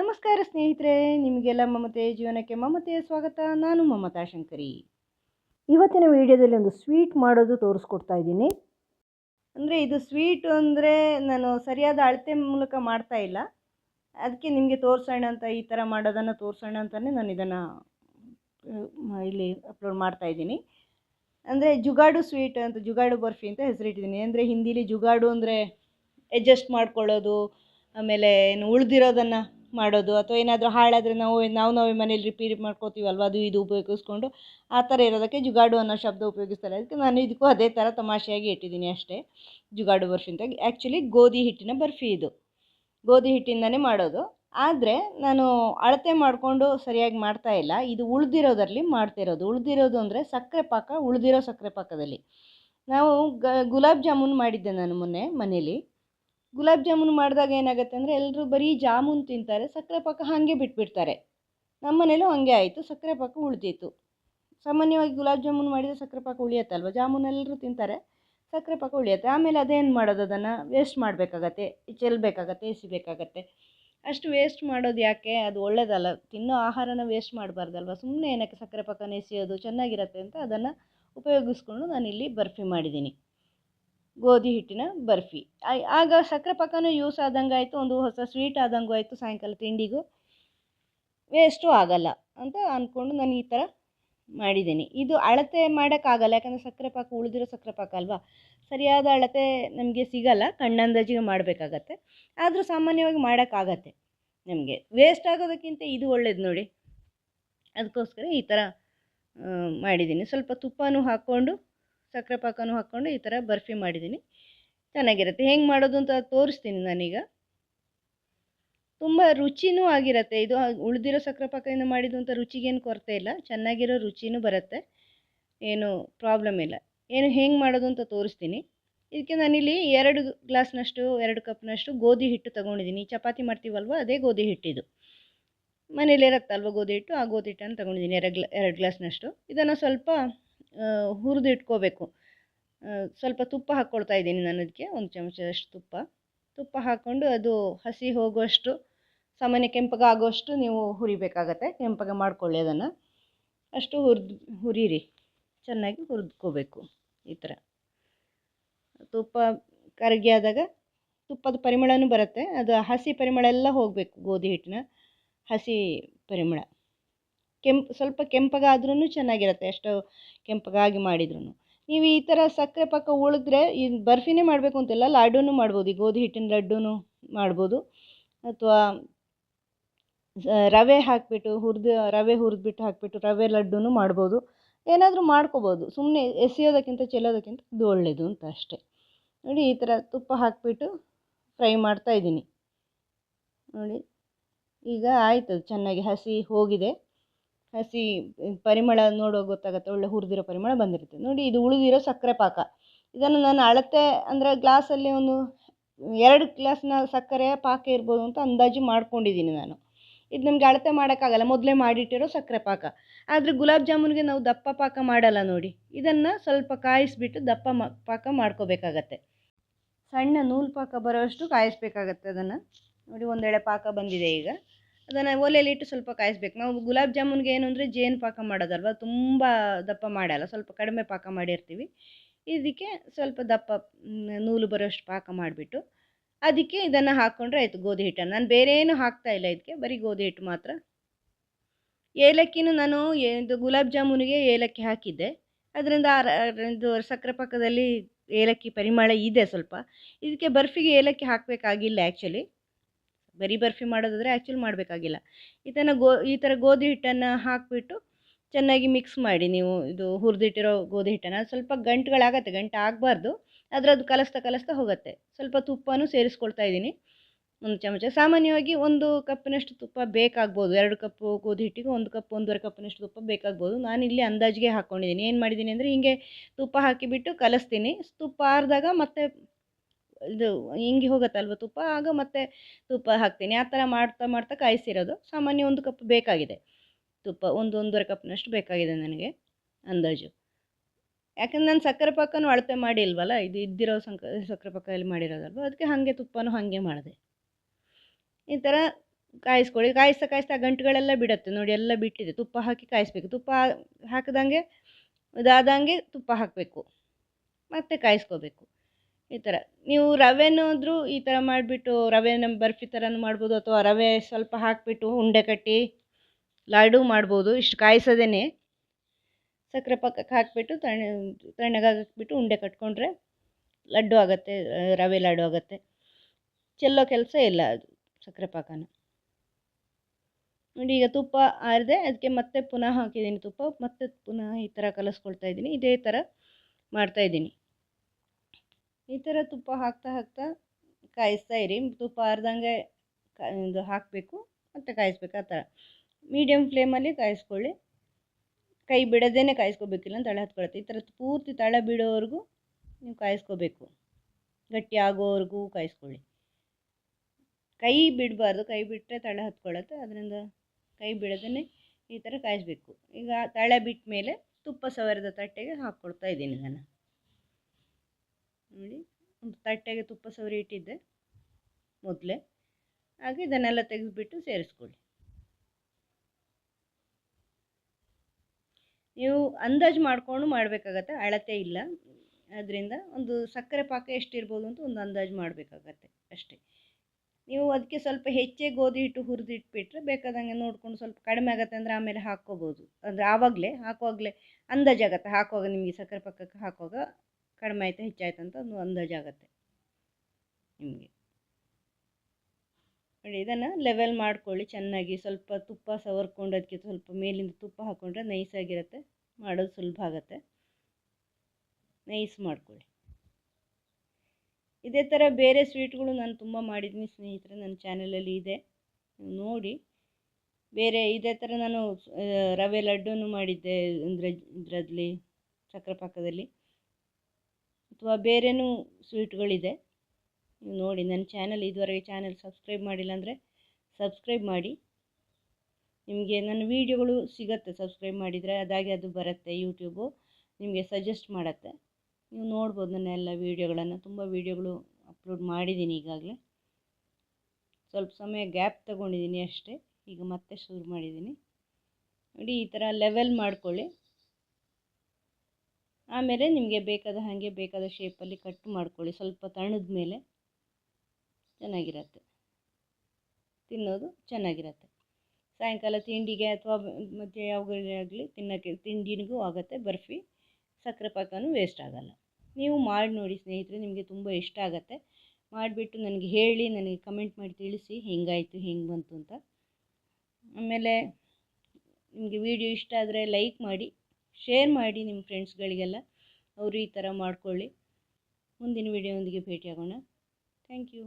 ನಮಸ್ಕಾರ ಸ್ನೇಹಿತರೆ, ನಿಮಗೆಲ್ಲ ಮಮತೆ ಜೀವನಕ್ಕೆ ಮಮತೆಯ ಸ್ವಾಗತ. ನಾನು ಮಮತಾ ಶಂಕರಿ. ಇವತ್ತಿನ ವಿಡಿಯೋದಲ್ಲಿ ಒಂದು ಸ್ವೀಟ್ ಮಾಡೋದು ತೋರಿಸ್ಕೊಡ್ತಾ ಇದ್ದೀನಿ. ಅಂದರೆ ಇದು ಸ್ವೀಟ್ ಅಂದರೆ ನಾನು ಸರಿಯಾದ ಅಳತೆ ಮೂಲಕ ಮಾಡ್ತಾ ಇಲ್ಲ. ಅದಕ್ಕೆ ನಿಮಗೆ ತೋರಿಸೋಣ ಅಂತ ಈ ಥರ ಮಾಡೋದನ್ನು ತೋರಿಸೋಣ ಅಂತಲೇ ನಾನು ಇದನ್ನು ಇಲ್ಲಿ ಅಪ್ಲೋಡ್ ಮಾಡ್ತಾ ಇದ್ದೀನಿ. ಅಂದರೆ ಜುಗಾಡು ಸ್ವೀಟ್ ಅಂತ, ಜುಗಾಡು ಬರ್ಫಿ ಅಂತ ಹೆಸರಿಟ್ಟಿದ್ದೀನಿ. ಅಂದರೆ ಹಿಂದೀಲಿ ಜುಗಾಡು ಅಂದರೆ ಅಡ್ಜಸ್ಟ್ ಮಾಡ್ಕೊಳ್ಳೋದು, ಆಮೇಲೆ ಏನು ಉಳಿದಿರೋದನ್ನು ಮಾಡೋದು ಅಥವಾ ಏನಾದರೂ ಹಾಳಾದರೆ ನಾವು ನಾವು ನಾವೇ ಮನೇಲಿ ರಿಪೇರಿ ಮಾಡ್ಕೋತೀವಲ್ವ, ಅದು ಇದು ಉಪಯೋಗಿಸ್ಕೊಂಡು, ಆ ಥರ ಇರೋದಕ್ಕೆ ಜುಗಾಡು ಅನ್ನೋ ಶಬ್ದ ಉಪಯೋಗಿಸ್ತಾರೆ. ಅದಕ್ಕೆ ನಾನು ಇದಕ್ಕೂ ಅದೇ ಥರ ತಮಾಷೆಯಾಗಿ ಇಟ್ಟಿದ್ದೀನಿ ಅಷ್ಟೇ, ಜುಗಾಡು ಬರ್ಫಿ ಅಂತ ಆ್ಯಕ್ಚುಲಿ ಗೋಧಿ ಹಿಟ್ಟಿನ ಬರ್ಫಿ ಇದು. ಗೋಧಿ ಹಿಟ್ಟಿಂದನೇ ಮಾಡೋದು. ಆದರೆ ನಾನು ಅಳತೆ ಮಾಡಿಕೊಂಡು ಸರಿಯಾಗಿ ಮಾಡ್ತಾ ಇಲ್ಲ. ಇದು ಉಳಿದಿರೋದ್ರಲ್ಲಿ ಮಾಡ್ತಿರೋದು ಉಳಿದಿರೋದು ಅಂದರೆ ಸಕ್ಕರೆ ಪಾಕ, ಉಳಿದಿರೋ ಸಕ್ಕರೆ ಪಾಕದಲ್ಲಿ. ನಾವು ಗ, ಗುಲಾಬ್ ಜಾಮೂನ್ ಮಾಡಿದ್ದೆ ನಾನು ಮೊನ್ನೆ ಮನೇಲಿ. ಗುಲಾಬ್ ಜಾಮೂನ್ ಮಾಡಿದಾಗ ಏನಾಗುತ್ತೆ ಅಂದರೆ ಎಲ್ಲರೂ ಬರೀ ಜಾಮೂನ್ ತಿಂತಾರೆ, ಸಕ್ಕರೆ ಪಾಕ ಹಾಗೆ ಬಿಟ್ಬಿಡ್ತಾರೆ. ನಮ್ಮ ಮನೇಲೂ ಹಾಗೆ ಆಯಿತು, ಸಕ್ಕರೆ ಪಾಕ ಉಳಿದಿತ್ತು. ಸಾಮಾನ್ಯವಾಗಿ ಗುಲಾಬ್ ಜಾಮೂನ್ ಮಾಡಿದರೆ ಸಕ್ಕರೆ ಪಾಕ ಉಳಿಯತ್ತಲ್ವ? ಜಾಮೂನ್ ಎಲ್ಲರೂ ತಿಂತಾರೆ, ಸಕ್ಕರೆ ಪಾಕ ಉಳಿಯುತ್ತೆ. ಆಮೇಲೆ ಅದೇನು ಮಾಡೋದು ಅದನ್ನು? ವೇಸ್ಟ್ ಮಾಡಬೇಕಾಗತ್ತೆ ಚೆಲ್ಲಬೇಕಾಗತ್ತೆ ಎಸಿಬೇಕಾಗತ್ತೆ. ಅಷ್ಟು ವೇಸ್ಟ್ ಮಾಡೋದು ಯಾಕೆ? ಅದು ಒಳ್ಳೇದಲ್ಲ. ತಿನ್ನೋ ಆಹಾರನ ವೇಸ್ಟ್ ಮಾಡಬಾರ್ದಲ್ವ? ಸುಮ್ಮನೆ ಏನಕ್ಕೆ ಸಕ್ಕರೆ ಪಾಕನ ಎಸೆಯೋದು ಚೆನ್ನಾಗಿರತ್ತೆ ಅಂತ ಅದನ್ನು ಉಪಯೋಗಿಸ್ಕೊಂಡು ನಾನಿಲ್ಲಿ ಬರ್ಫಿ ಮಾಡಿದ್ದೀನಿ. ಗೋಧಿ ಹಿಟ್ಟಿನ ಬರ್ಫಿ. ಆಗ ಸಕ್ಕರೆ ಪಾಕನೂ ಯೂಸ್ ಆದಂಗೆ ಆಯಿತು, ಒಂದು ಹೊಸ ಸ್ವೀಟ್ ಆದಂಗೂ ಆಯಿತು ಸಾಯಂಕಾಲ ತಿಂಡಿಗೂ. ವೇಸ್ಟು ಆಗಲ್ಲ ಅಂತ ಅಂದ್ಕೊಂಡು ನಾನು ಈ ಥರ ಮಾಡಿದ್ದೀನಿ. ಇದು ಅಳತೆ ಮಾಡೋಕ್ಕಾಗಲ್ಲ ಯಾಕಂದರೆ ಸಕ್ಕರೆ ಪಾಕ ಉಳಿದಿರೋ ಸಕ್ಕರೆ ಪಾಕ ಅಲ್ವಾ? ಸರಿಯಾದ ಅಳತೆ ನಮಗೆ ಸಿಗಲ್ಲ, ಕಣ್ಣಂದಾಜಿಗೆ ಮಾಡಬೇಕಾಗತ್ತೆ. ಆದರೂ ಸಾಮಾನ್ಯವಾಗಿ ಮಾಡೋಕ್ಕಾಗತ್ತೆ ನಮಗೆ. ವೇಸ್ಟ್ ಆಗೋದಕ್ಕಿಂತ ಇದು ಒಳ್ಳೇದು ನೋಡಿ. ಅದಕ್ಕೋಸ್ಕರ ಈ ಥರ ಮಾಡಿದ್ದೀನಿ. ಸ್ವಲ್ಪ ತುಪ್ಪನೂ ಹಾಕ್ಕೊಂಡು ಸಕ್ಕರೆ ಪಾಕನೂ ಹಾಕ್ಕೊಂಡು ಈ ಥರ ಬರ್ಫಿ ಮಾಡಿದ್ದೀನಿ. ಚೆನ್ನಾಗಿರುತ್ತೆ. ಹೆಂಗೆ ಮಾಡೋದು ಅಂತ ತೋರಿಸ್ತೀನಿ ನಾನೀಗ. ತುಂಬ ರುಚಿನೂ ಆಗಿರುತ್ತೆ. ಇದು ಉಳಿದಿರೋ ಸಕ್ಕರೆ ಪಾಕದಿಂದ ಮಾಡಿದ್ದು ಅಂತ ರುಚಿಗೇನು ಕೊರತೆ ಇಲ್ಲ. ಚೆನ್ನಾಗಿರೋ ರುಚಿನೂ ಬರುತ್ತೆ. ಏನು ಪ್ರಾಬ್ಲಮ್ ಇಲ್ಲ. ಏನು ಹೆಂಗೆ ಮಾಡೋದು ಅಂತ ತೋರಿಸ್ತೀನಿ. ಇದಕ್ಕೆ ನಾನಿಲ್ಲಿ ಎರಡು ಗ್ಲಾಸ್ನಷ್ಟು, ಎರಡು ಕಪ್ನಷ್ಟು ಗೋಧಿ ಹಿಟ್ಟು ತೊಗೊಂಡಿದ್ದೀನಿ. ಚಪಾತಿ ಮಾಡ್ತೀವಲ್ವ? ಅದೇ ಗೋಧಿ ಹಿಟ್ಟಿದು. ಮನೇಲಿ ಇರತ್ತಲ್ವ ಗೋಧಿ ಹಿಟ್ಟು? ಆ ಗೋಧಿ ಹಿಟ್ಟನ್ನು ತೊಗೊಂಡಿದ್ದೀನಿ. ಎರಡು ಗ್ಲಾ, ಎರಡು ಗ್ಲಾಸ್ನಷ್ಟು. ಇದನ್ನು ಸ್ವಲ್ಪ ಹುರಿದು ಇಟ್ಕೋಬೇಕು ಸ್ವಲ್ಪ ತುಪ್ಪ ಹಾಕ್ಕೊಳ್ತಾ ಇದ್ದೀನಿ ನಾನು ಅದಕ್ಕೆ ಒಂದು ಚಮಚದಷ್ಟು ತುಪ್ಪ. ತುಪ್ಪ ಹಾಕ್ಕೊಂಡು ಅದು ಹಸಿ ಹೋಗುವಷ್ಟು, ಸಾಮಾನ್ಯ ಕೆಂಪಗೆ ಆಗುವಷ್ಟು ನೀವು ಹುರಿಬೇಕಾಗತ್ತೆ, ಕೆಂಪಗೆ ಮಾಡ್ಕೊಳ್ಳಿ ಅದನ್ನು. ಅಷ್ಟು ಹುರಿದು, ಹುರಿರಿ. ಚೆನ್ನಾಗಿ ಹುರಿದ್ಕೋಬೇಕು ಈ ಥರ. ತುಪ್ಪ ಕರಗಿ ಆದಾಗ ತುಪ್ಪದ ಪರಿಮಳನೂ ಬರುತ್ತೆ, ಅದು ಹಸಿ ಪರಿಮಳ ಎಲ್ಲ ಹೋಗಬೇಕು ಗೋಧಿ ಹಿಟ್ಟಿನ, ಹಸಿ ಪರಿಮಳ. ಕೆಂಪು, ಸ್ವಲ್ಪ ಕೆಂಪಗಾದ್ರೂ ಚೆನ್ನಾಗಿರುತ್ತೆ, ಎಷ್ಟು ಕೆಂಪಗಾಗಿ ಮಾಡಿದ್ರೂ ನೀವು ಈ ಥರ ಸಕ್ಕರೆ ಪಕ್ಕ ಉಳಿದ್ರೆ ಈ ಬರ್ಫಿನೇ ಮಾಡಬೇಕು ಅಂತಿಲ್ಲ ಲಾಡೂನು ಮಾಡ್ಬೋದು, ಈ ಗೋಧಿ ಹಿಟ್ಟಿನ ಲಡ್ಡೂ ಮಾಡ್ಬೋದು. ಅಥವಾ ರವೆ ಹಾಕಿಬಿಟ್ಟು ಹುರಿದು, ರವೆ ಹುರಿದ್ಬಿಟ್ಟು ಹಾಕಿಬಿಟ್ಟು ರವೆ ಲಡ್ಡೂ ಮಾಡ್ಬೋದು. ಏನಾದರೂ ಮಾಡ್ಕೋಬೋದು ಸುಮ್ಮನೆ ಎಸೆಯೋದಕ್ಕಿಂತ ಚೆಲ್ಲೋದಕ್ಕಿಂತ ಇದು ಒಳ್ಳೆಯದು ಅಂತ ಅಷ್ಟೇ. ನೋಡಿ, ಈ ಥರ ತುಪ್ಪ ಹಾಕಿಬಿಟ್ಟು ಫ್ರೈ ಮಾಡ್ತಾ ಇದ್ದೀನಿ. ನೋಡಿ, ಈಗ ಆಯಿತು, ಚೆನ್ನಾಗಿ ಹಸಿ ಹೋಗಿದೆ. ಹಸಿ ಪರಿಮಳ ನೋಡುವಾಗ ಗೊತ್ತಾಗುತ್ತೆ, ಒಳ್ಳೆ ಹುರಿದಿರೋ ಪರಿಮಳ ಬಂದಿರುತ್ತೆ. ನೋಡಿ, ಇದು ಉಳಿದಿರೋ ಸಕ್ಕರೆ ಪಾಕ. ಇದನ್ನು ನಾನು ಅಳತೆ ಅಂದರೆ ಗ್ಲಾಸಲ್ಲಿ ಒಂದು ಎರಡು ಗ್ಲಾಸ್ನ ಸಕ್ಕರೆ ಪಾಕ ಇರ್ಬೋದು ಅಂತ ಅಂದಾಜು ಮಾಡ್ಕೊಂಡಿದ್ದೀನಿ ನಾನು. ಇದು ನಮಗೆ ಅಳತೆ ಮಾಡೋಕ್ಕಾಗಲ್ಲ, ಮೊದಲೇ ಮಾಡಿಟ್ಟಿರೋ ಸಕ್ಕರೆ ಪಾಕ. ಆದರೆ ಗುಲಾಬ್ ಜಾಮೂನ್ಗೆ ನಾವು ದಪ್ಪ ಪಾಕ ಮಾಡಲ್ಲ ನೋಡಿ. ಇದನ್ನು ಸ್ವಲ್ಪ ಕಾಯಿಸಿಬಿಟ್ಟು ದಪ್ಪ ಪಾಕ ಮಾಡ್ಕೋಬೇಕಾಗತ್ತೆ. ಸಣ್ಣ ನೂಲು ಪಾಕ ಬರೋಷ್ಟು ಕಾಯಿಸ್ಬೇಕಾಗತ್ತೆ ಅದನ್ನು. ನೋಡಿ, ಒಂದೆಳೆ ಪಾಕ ಬಂದಿದೆ ಈಗ. ಅದನ್ನು ಒಲೆಯಲ್ಲಿಟ್ಟು ಸ್ವಲ್ಪ ಕಾಯಿಸ್ಬೇಕು. ನಾವು ಗುಲಾಬ್ ಜಾಮೂನ್ಗೆ ಏನು ಅಂದರೆ ಜೇನು ಪಾಕ ಮಾಡೋದಲ್ವ, ತುಂಬ ದಪ್ಪ ಮಾಡಲ್ಲ, ಸ್ವಲ್ಪ ಕಡಿಮೆ ಪಾಕ ಮಾಡಿರ್ತೀವಿ. ಇದಕ್ಕೆ ಸ್ವಲ್ಪ ದಪ್ಪ ನೂಲು ಬರೋಷ್ಟು ಪಾಕ ಮಾಡಿಬಿಟ್ಟು ಅದಕ್ಕೆ ಇದನ್ನು ಹಾಕ್ಕೊಂಡ್ರೆ ಆಯಿತು ಗೋಧಿ ಹಿಟ್ಟನ್ನು. ನಾನು ಬೇರೆ ಏನು ಹಾಕ್ತಾ ಇಲ್ಲ ಇದಕ್ಕೆ, ಬರೀ ಗೋಧಿ ಹಿಟ್ಟು ಮಾತ್ರ. ಏಲಕ್ಕಿನೂ ನಾನು ಇದು ಗುಲಾಬ್ ಜಾಮೂನಿಗೆ ಏಲಕ್ಕಿ ಹಾಕಿದ್ದೆ. ಅದರಿಂದ ಇದು ಸಕ್ಕರೆ ಪಾಕದಲ್ಲಿ ಏಲಕ್ಕಿ ಪರಿಮಳ ಇದೆ ಸ್ವಲ್ಪ. ಇದಕ್ಕೆ ಬರ್ಫಿಗೆ ಏಲಕ್ಕಿ ಹಾಕಬೇಕಾಗಿಲ್ಲ ಆ್ಯಕ್ಚುಲಿ ಬರೀ ಬರ್ಫಿ ಮಾಡೋದಾದರೆ ಆ್ಯಕ್ಚುಲಿ ಮಾಡಬೇಕಾಗಿಲ್ಲ. ಥರ ಗೋ, ಈ ಥರ ಗೋಧಿ ಹಿಟ್ಟನ್ನು ಹಾಕಿಬಿಟ್ಟು ಚೆನ್ನಾಗಿ ಮಿಕ್ಸ್ ಮಾಡಿ ನೀವು ಇದು ಹುರಿದಿಟ್ಟಿರೋ ಗೋಧಿ ಹಿಟ್ಟನ್ನು. ಸ್ವಲ್ಪ ಗಂಟುಗಳಾಗತ್ತೆ, ಗಂಟು ಆಗಬಾರ್ದು. ಆದರೆ ಅದು ಕಲಿಸ್ತಾ ಕಲಿಸ್ತಾ ಹೋಗುತ್ತೆ. ಸ್ವಲ್ಪ ತುಪ್ಪನೂ ಸೇರಿಸ್ಕೊಳ್ತಾ ಇದ್ದೀನಿ. ಒಂದು ಚಮಚ. ಸಾಮಾನ್ಯವಾಗಿ ಒಂದು ಕಪ್ಪಿನಷ್ಟು ತುಪ್ಪ ಬೇಕಾಗ್ಬೋದು. ಎರಡು ಕಪ್ಪು ಗೋಧಿ ಹಿಟ್ಟಿಗೆ ಒಂದು ಕಪ್, ಒಂದೂವರೆ ಕಪ್ಪಿನಷ್ಟು ತುಪ್ಪ ಬೇಕಾಗ್ಬೋದು. ನಾನು ಇಲ್ಲಿ ಅಂದಾಜಿಗೆ ಹಾಕ್ಕೊಂಡಿದ್ದೀನಿ ಏನು ಮಾಡಿದ್ದೀನಿ ಅಂದರೆ ಹಿಂಗೆ ತುಪ್ಪ ಹಾಕಿಬಿಟ್ಟು ಕಲಿಸ್ತೀನಿ. ತುಪ್ಪ ಆರಿದಾಗ ಮತ್ತೆ ಇದು ಹಿಂಗೆ ಹೋಗುತ್ತಲ್ವ ತುಪ್ಪ? ಆಗ ಮತ್ತೆ ತುಪ್ಪ ಹಾಕ್ತೀನಿ. ಆ ಥರ ಮಾಡ್ತಾ ಮಾಡ್ತಾ ಕಾಯಿಸಿರೋದು. ಸಾಮಾನ್ಯ ಒಂದು ಕಪ್ ಬೇಕಾಗಿದೆ. ತುಪ್ಪ ಒಂದು ಒಂದೂವರೆ ಕಪ್ನಷ್ಟು ಬೇಕಾಗಿದೆ ನನಗೆ ಅಂದಾಜು. ಯಾಕಂದ್ರೆ ನಾನು ಸಕ್ಕರೆ ಪಾಕನೂ ಅಳತೆ ಮಾಡಿಲ್ವಲ್ಲ? ಇದು ಇದ್ದಿರೋ ಸಂಕ, ಸಕ್ಕರೆ ಪಾಕದಲ್ಲಿ ಮಾಡಿರೋದಲ್ವ? ಅದಕ್ಕೆ ಹಾಗೆ ತುಪ್ಪನೂ ಹಾಗೆ ಮಾಡಿದೆ. ಈ ಥರ ಕಾಯಿಸ್ಕೊಳ್ಳಿ. ಕಾಯಿಸ್ತಾ ಕಾಯಿಸ್ತಾ ಗಂಟುಗಳೆಲ್ಲ ಬಿಡುತ್ತೆ. ನೋಡಿ, ಎಲ್ಲ ಬಿಟ್ಟಿದೆ. ತುಪ್ಪ ಹಾಕಿ ಕಾಯಿಸ್ಬೇಕು. ತುಪ್ಪ ಹಾಕಿದಂಗೆ, ಇದಾದಂಗೆ ತುಪ್ಪ ಹಾಕಬೇಕು. ಮತ್ತೆ ಕಾಯಿಸ್ಕೋಬೇಕು. ಈ ಥರ ನೀವು ರವೆನಾದರೂ ಈ ಥರ ಮಾಡಿಬಿಟ್ಟು ರವೆನ ಬರ್ಫಿ ಥರನೂ ಮಾಡ್ಬೋದು ಅಥವಾ ರವೆ ಸ್ವಲ್ಪ ಹಾಕಿಬಿಟ್ಟು ಉಂಡೆ ಕಟ್ಟಿ ಲಾಡು ಮಾಡ್ಬೋದು. ಇಷ್ಟು ಕಾಯಿಸೋದೇ ಸಕ್ಕರೆ ಪಕ್ಕಕ್ಕೆ ಹಾಕಿಬಿಟ್ಟು ತಣ್ಣ ತಣ್ಣಗಾಕಿಬಿಟ್ಟು ಉಂಡೆ ಕಟ್ಕೊಂಡ್ರೆ ಲಡ್ಡು ಆಗುತ್ತೆ, ರವೆ ಲಾಡು ಆಗುತ್ತೆ. ಚೆಲ್ಲೋ ಕೆಲಸ ಇಲ್ಲ ಅದು ಸಕ್ಕರೆ ಪಾಕನ. ನೋಡಿ ಈಗ ತುಪ್ಪ ಆರಿದೆ ಅದಕ್ಕೆ ಮತ್ತೆ ಪುನಃ ಹಾಕಿದ್ದೀನಿ ತುಪ್ಪ. ಮತ್ತೆ ಪುನಃ ಈ ಥರ ಕಲಿಸ್ಕೊಳ್ತಾ ಇದ್ದೀನಿ. ಇದೇ ಥರ ಮಾಡ್ತಾಯಿದ್ದೀನಿ ಈ ಥರ ತುಪ್ಪ ಹಾಕ್ತಾ ಹಾಕ್ತಾ ಕಾಯಿಸ್ತಾ ಇರಿ. ತುಪ್ಪ ಅರ್ಧಂಗೆ ಇದು ಹಾಕಬೇಕು ಮತ್ತು ಕಾಯಿಸ್ಬೇಕು ಆ ಥರ ಮೀಡಿಯಮ್ ಫ್ಲೇಮಲ್ಲಿ ಕಾಯಿಸ್ಕೊಳ್ಳಿ. ಕೈ ಬಿಡದೇನೆ ಕಾಯಿಸ್ಕೋಬೇಕಿಲ್ಲ ತಳ ಹತ್ಕೊಳತ್ತೆ. ಈ ಥರ ಪೂರ್ತಿ ತಳ ಬಿಡೋವರೆಗೂ ನೀವು ಕಾಯಿಸ್ಕೋಬೇಕು. ಗಟ್ಟಿ ಆಗೋವರೆಗೂ ಕಾಯಿಸ್ಕೊಳ್ಳಿ. ಕೈ ಬಿಡಬಾರ್ದು. ಕೈ ಬಿಟ್ಟರೆ ತಳ ಹತ್ಕೊಳ್ಳುತ್ತೆ ಅದರಿಂದ ಕೈ ಬಿಡದೇ ಈ ಥರ ಕಾಯಿಸ್ಬೇಕು. ಈಗ ತಳ ಬಿಟ್ಟ ಮೇಲೆ ತುಪ್ಪ ಸವರದ ತಟ್ಟೆಗೆ ಹಾಕ್ಕೊಳ್ತಾ ಇದ್ದೀನಿ ನಾನು. ನೋಡಿ, ಒಂದು ತಟ್ಟೆಗೆ ತುಪ್ಪ ಸವರಿ ಇಟ್ಟಿದ್ದೆ ಮೊದಲೇ. ಹಾಗೆ ಇದನ್ನೆಲ್ಲ ತೆಗೆದುಬಿಟ್ಟು ಸೇರಿಸ್ಕೊಳ್ಳಿ. ನೀವು ಅಂದಾಜು ಮಾಡಿಕೊಂಡು ಮಾಡಬೇಕಾಗತ್ತೆ, ಅಳತೆ ಇಲ್ಲ. ಅದರಿಂದ ಒಂದು ಸಕ್ಕರೆ ಪಾಕ ಎಷ್ಟಿರ್ಬೋದು ಅಂತ ಒಂದು ಅಂದಾಜು ಮಾಡಬೇಕಾಗತ್ತೆ ಅಷ್ಟೇ. ನೀವು ಅದಕ್ಕೆ ಸ್ವಲ್ಪ ಹೆಚ್ಚೇ ಗೋಧಿ ಹಿಟ್ಟು ಹುರಿದಿಟ್ಬಿಟ್ರೆ ಬೇಕಾದಂಗೆ ನೋಡಿಕೊಂಡು ಸ್ವಲ್ಪ ಕಡಿಮೆ ಆಗುತ್ತೆ ಅಂದರೆ ಆಮೇಲೆ ಹಾಕ್ಕೋಬೋದು. ಅಂದರೆ ಆವಾಗಲೇ, ಹಾಕುವಾಗಲೇ ಅಂದಾಜಾಗತ್ತೆ ಹಾಕುವಾಗ ನಿಮಗೆ ಸಕ್ಕರೆ ಪಾಕಕ್ಕೆ ಹಾಕುವಾಗ ಕಡಿಮೆ ಆಯಿತು ಹೆಚ್ಚಾಯ್ತು ಅಂತ ಒಂದು ಅಂದಾಜಾಗತ್ತೆ ನಿಮಗೆ. ನೋಡಿ, ಇದನ್ನು ಲೆವೆಲ್ ಮಾಡ್ಕೊಳ್ಳಿ. ಚೆನ್ನಾಗಿ ಸ್ವಲ್ಪ ತುಪ್ಪ ಸವರ್ಕೊಂಡು ಅದಕ್ಕೆ ಸ್ವಲ್ಪ ಮೇಲಿಂದ ತುಪ್ಪ ಹಾಕ್ಕೊಂಡ್ರೆ ನೈಸಾಗಿರುತ್ತೆ ಮಾಡೋದು ಸುಲಭ ಆಗುತ್ತೆ. ನೈಸ್ ಮಾಡ್ಕೊಳ್ಳಿ. ಇದೇ ಥರ ಬೇರೆ ಸ್ವೀಟ್ಗಳು ನಾನು ತುಂಬ ಮಾಡಿದ್ದೀನಿ ಸ್ನೇಹಿತರೆ ನನ್ನ ಚಾನಲಲ್ಲಿ ಇದೆ. ನೋಡಿ. ಬೇರೆ ಇದೇ ಥರ ನಾನು ರವೆ ಲಡ್ಡೂನು ಮಾಡಿದ್ದೆ ಅಂದರೆ ಇದರಲ್ಲಿ ಸಕ್ಕರೆ ಪಾಕದಲ್ಲಿ ಅಥವಾ ಬೇರೆನೂ ಸ್ವೀಟ್ಗಳಿದೆ, ನೀವು ನೋಡಿ, ನನ್ನ ಚಾನಲ್ ಇದುವರೆಗೆ ಚಾನಲ್ ಸಬ್ಸ್ಕ್ರೈಬ್ ಮಾಡಿಲ್ಲ ಅಂದರೆ ಸಬ್ಸ್ಕ್ರೈಬ್ ಮಾಡಿ. ನಿಮಗೆ ನನ್ನ ವೀಡಿಯೋಗಳು ಸಿಗತ್ತೆ ಸಬ್ಸ್ಕ್ರೈಬ್ ಮಾಡಿದರೆ, ಅದಾಗಿ ಅದು ಬರುತ್ತೆ ಯೂಟ್ಯೂಬು, ನಿಮಗೆ ಸಜೆಸ್ಟ್ ಮಾಡುತ್ತೆ. ನೀವು ನೋಡ್ಬೋದು ನನ್ನ ಎಲ್ಲ ವೀಡಿಯೋಗಳನ್ನು, ತುಂಬ ವೀಡಿಯೋಗಳು ಅಪ್ಲೋಡ್ ಮಾಡಿದ್ದೀನಿ ಈಗಾಗಲೇ. ಸ್ವಲ್ಪ ಸಮಯ ಗ್ಯಾಪ್ ತಗೊಂಡಿದ್ದೀನಿ ಅಷ್ಟೇ, ಈಗ ಮತ್ತೆ ಶುರು ಮಾಡಿದ್ದೀನಿ. ನೋಡಿ, ಈ ಥರ ಲೆವೆಲ್ ಮಾಡ್ಕೊಳ್ಳಿ. ಆಮೇಲೆ ನಿಮಗೆ ಬೇಕಾದ ಹಾಗೆ ಬೇಕಾದ ಶೇಪಲ್ಲಿ ಕಟ್ ಮಾಡ್ಕೊಳ್ಳಿ. ಸ್ವಲ್ಪ ತಣ್ಣದ ಮೇಲೆ ಚೆನ್ನಾಗಿರತ್ತೆ. ತಿನ್ನೋದು ಚೆನ್ನಾಗಿರತ್ತೆ. ಸಾಯಂಕಾಲ ತಿಂಡಿಗೆ ಅಥವಾ ಮತ್ತು ಯಾವಾಗಲೇ ಆಗಲಿ ತಿನ್ನೋಕ್ಕೆ, ತಿಂಡಿನಿಗೂ ಆಗುತ್ತೆ. ಬರ್ಫಿ, ಸಕ್ಕರೆ ಪಾಕನೂ ವೇಸ್ಟ್ ಆಗಲ್ಲ. ನೀವು ಮಾಡಿ ನೋಡಿ ಸ್ನೇಹಿತರೆ, ನಿಮಗೆ ತುಂಬ ಇಷ್ಟ ಆಗುತ್ತೆ. ಮಾಡಿಬಿಟ್ಟು ನನಗೆ ಹೇಳಿ, ನನಗೆ ಕಮೆಂಟ್ ಮಾಡಿ ತಿಳಿಸಿ ಹೆಂಗಾಯಿತು, ಹೆಂಗೆ ಬಂತು ಅಂತ. ಆಮೇಲೆ ನಿಮಗೆ ವಿಡಿಯೋ ಇಷ್ಟ ಆದರೆ ಲೈಕ್ ಮಾಡಿ. ಶೇರ್ ಮಾಡಿ ನಿಮ್ಮ ಫ್ರೆಂಡ್ಸ್ಗಳಿಗೆಲ್ಲ ಅವರು ಈ ಥರ ಮಾಡಿಕೊಳ್ಳಿ. ಮುಂದಿನ ವಿಡಿಯೋದೊಂದಿಗೆ ಭೇಟಿಯಾಗೋಣ. Thank you